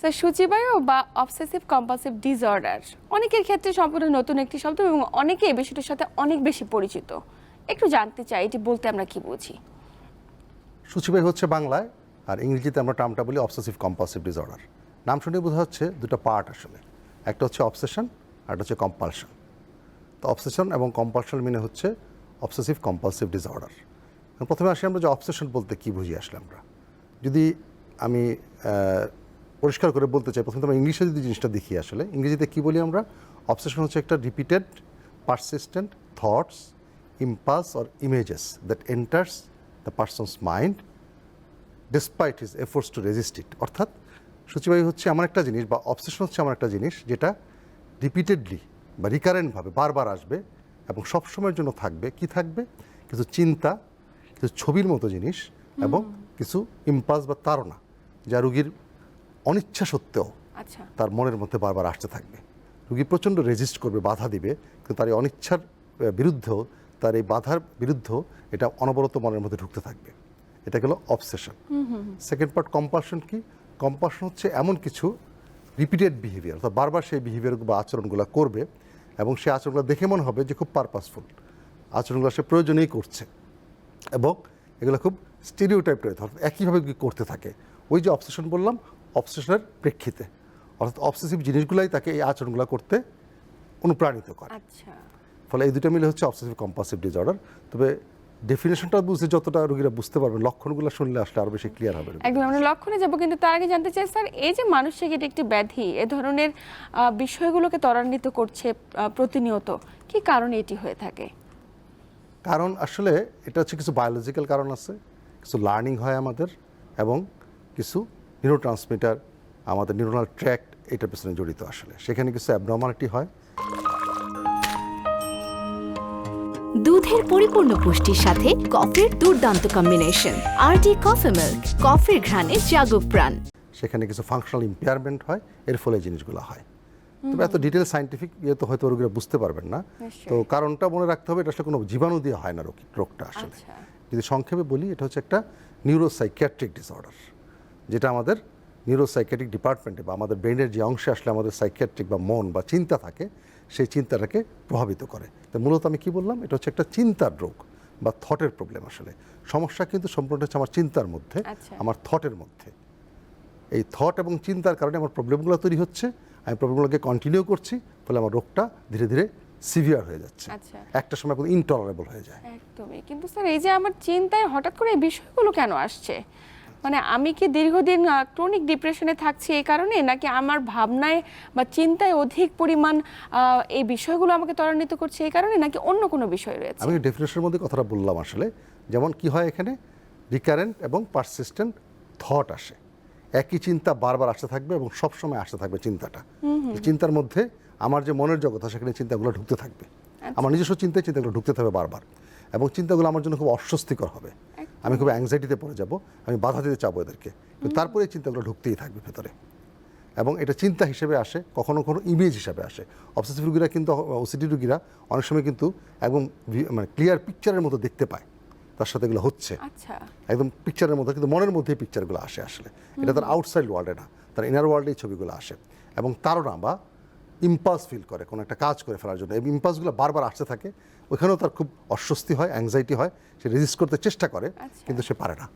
Sir সূচিবায়ু বা obsessive compulsive disorder অনেকের ক্ষেত্রে সম্পূর্ণ নতুন একটি শব্দ এবং অনেকে এই বিষয়টির সাথে অনেক বেশি পরিচিত। একটু জানতে চাই, এটি বলতে আমরা কি বুঝি? সূচিবাহী হচ্ছে বাংলায়, আর ইংরেজিতে আমরা টার্মটা বলি অবসেসিভ কম্পালসিভ ডিসঅর্ডার নাম শুনে বোঝা হচ্ছে দুটো পার্ট আসলে। একটা হচ্ছে অবসেশন আর একটা হচ্ছে কম্পালশন তো অবসেশন এবং কম্পালশন মিনে হচ্ছে অবসেসিভ কম্পালসিভ ডিসঅর্ডার প্রথমে আসি আমরা যে অবসেশন বলতে কী বুঝি আসলে আমরা। যদি আমি পরিষ্কার করে বলতে চাই প্রথমে আমরা ইংলিশে যদি জিনিসটা দেখি আসলে ইংরেজিতে কী বলি আমরা? অবসেশন হচ্ছে একটা repeated persistent thoughts impulse or images that enters the person's mind despite his efforts to resist it অর্থাৎ সূচিবায়ু হচ্ছে আমার একটা জিনিস বা অবসেশন হচ্ছে আমার একটা জিনিস যেটা রিপিটেডলি বা রিকারেন্টভাবে বারবার আসবে এবং সবসময়ের জন্য থাকবে। কি থাকবে? কিছু চিন্তা কিছু ছবির মতো জিনিস এবং কিছু ইম্পাস বা তাড়না যা রুগীর অনিচ্ছা সত্ত্বেও আচ্ছা। তার মনের মধ্যে বারবার আসতে থাকবে। রুগী প্রচণ্ড রেজিস্ট করবে বাধা দিবে কিন্তু তার এই অনিচ্ছার বিরুদ্ধেও তার এই বাধার বিরুদ্ধেও এটা অনবরত মনের মধ্যে ঢুকতে থাকবে। এটা গেল অবসেশন সেকেন্ড পার্ট কম্পালশন কি? কম্পালশন হচ্ছে এমন কিছু রিপিটেড বিহেভিয়ার অর্থাৎ বারবার সেই বিহেভিয়ার বা আচরণগুলো করবে এবং সেই আচরণগুলো দেখে মনে হবে যে খুব পারপাসফুল আচরণগুলো সে প্রয়োজনেই করছে এবং এগুলো খুব স্টেরিও টাইপ রয়েছে একইভাবে করতে থাকে। ওই যে অবসেশন বললাম অবসেশনের প্রেক্ষিতে। অর্থাৎ অবসেসিভ জিনিসগুলাই তাকে এই আচরণগুলো করতে অনুপ্রাণিত করে। আচ্ছা। ফলে এই দুটো মিলে হচ্ছে অবসেসিভ কম্পালসিভ ডিসঅর্ডার তবে ডেফিনেশনটা বুঝতে যতটা রোগীরা বুঝতে পারবেন লক্ষণগুলো শুনলে আসলে আরও বেশি ক্লিয়ার হবে একদম আমরা লক্ষণে যাব কিন্তু তার আগে জানতে চাই স্যার এই যে মানসিক এটি একটি ব্যাধি এ ধরনের বিষয়গুলোকে ত্বরান্বিত করছে প্রতিনিয়ত কি কারণে এটি হয়ে থাকে? কারণ আসলে এটা হচ্ছে কিছু বায়োলজিক্যাল কারণ আছে কিছু লার্নিং হয় আমাদের এবং কিছু নিউরো ট্রান্সমিটার আমাদের নিউরোনাল ট্র্যাক্ট এটার পেছনে জড়িত আসলে। সেখানে কিছু অ্যাবনর্মালিটি হয়। দুধের পরিপূর্ণ পুষ্টির সাথে কফির দুর্দান্ত কম্বিনেশন আরটি কফি মিল্ক কফির ঘ্রাণে জাগো প্রাণ। সেখানে কিছু ফাংশনাল ইম্পেয়ারমেন্ট হয় এর ফলে জিনিসগুলো হয়। তবে এত ডিটেল সাইন্টিফিক ইয়ে তো হয়তো রোগীরা বুঝতে পারবেন না। তো কারণটা মনে রাখতে হবে এটা আসলে কোনো জীবাণু দিয়ে হয় না রোগী রোগটা আসলে। আচ্ছা। যদি সংক্ষেপে বলি এটা হচ্ছে একটা নিউরোসাইকিয়াট্রিক ডিসঅর্ডার যেটা আমাদের নিউরোসাইকিয়াট্রিক ডিপার্টমেন্টে বা আমাদের ব্রেনের যে অংশে আসলে আমাদের সাইকিয়াট্রিক বা মন বা চিন্তা থাকে সেই চিন্তাটাকে প্রভাবিত করে। তো মূলত আমি কি বললাম? এটা হচ্ছে একটা চিন্তার রোগ বা থটের প্রবলেম আসলে। সমস্যা কিন্তু সম্পূর্ণ হচ্ছে আমার চিন্তার মধ্যে আচ্ছা। আমার থটের মধ্যে। এই থট এবং চিন্তার কারণে আমার প্রবলেমগুলো তৈরি হচ্ছে আমি প্রবলেমগুলোকে কন্টিনিউ করছি ফলে আমার রোগটা ধীরে ধীরে সিভিয়ার হয়ে যাচ্ছে। আচ্ছা। একটা সময় কিন্তু ইনটলারেবল হয়ে যায়। একদমই। কিন্তু স্যার এই যে আমার চিন্তায় হঠাৎ করে এই বিষয়গুলো কেন আসছে? মানে আমি কি দীর্ঘদিন ক্রনিক ডিপ্রেশনে থাকছি এই কারণে নাকি আমার ভাবনায় বা চিন্তায় অধিক পরিমাণ এই বিষয়গুলো আমাকে ত্বরান্বিত করছে এই কারণে নাকি অন্য কোনো বিষয় রয়েছে? আমি ডিপ্রেশনের মধ্যে কথাটা বললাম আসলে। যেমন কি হয় এখানে? রিকারেন্ট এবং পারসিস্টেন্ট থট আসে। একই চিন্তা বারবার আসতে থাকবে এবং সব সময় আসতে থাকবে চিন্তাটা। চিন্তার মধ্যে আমার যে মনের জগৎ সেখানে চিন্তাগুলো ঢুকতে থাকবে। আমার নিজস্ব চিন্তায় চিন্তাগুলো ঢুকতে থাকবে বারবার। এবং চিন্তাগুলো আমার জন্য খুব অস্বস্তিকর হবে। আমি খুব অ্যাংজাইটিতে পড়ে যাব আমি বাধা দিতে চাবো এদেরকে। কিন্তু তারপরে এই চিন্তাগুলো ঢুকতেই থাকবে ভেতরে। এবং এটা চিন্তা হিসেবে আসে কখনো কখনো ইমেজ হিসাবে আসে। অবসেসিভ রুগীরা কিন্তু ওসিডি রুগীরা অনেক সময় কিন্তু একদম মানে ক্লিয়ার পিকচারের মতো দেখতে পায়। তার সাথে এগুলো হচ্ছে। আচ্ছা। একদম পিকচারের মধ্যে কিন্তু মনের মধ্যেই পিকচারগুলো আসে আসলে। এটা তার আউটসাইড ওয়ার্ল্ডে না তার ইনার ওয়ার্ল্ডেই ছবিগুলো আসে। এবং তারও না বা ইম্পাস ফিল করে কোনো একটা কাজ করে ফেলার জন্য। এই ইম্পাসগুলো বারবার আসতে থাকে। ওইখানেও তার খুব অস্বস্তি হয় অ্যাংজাইটি হয় সে রেজিস্ট করতে চেষ্টা করে আচ্ছা। কিন্তু সে পারে না।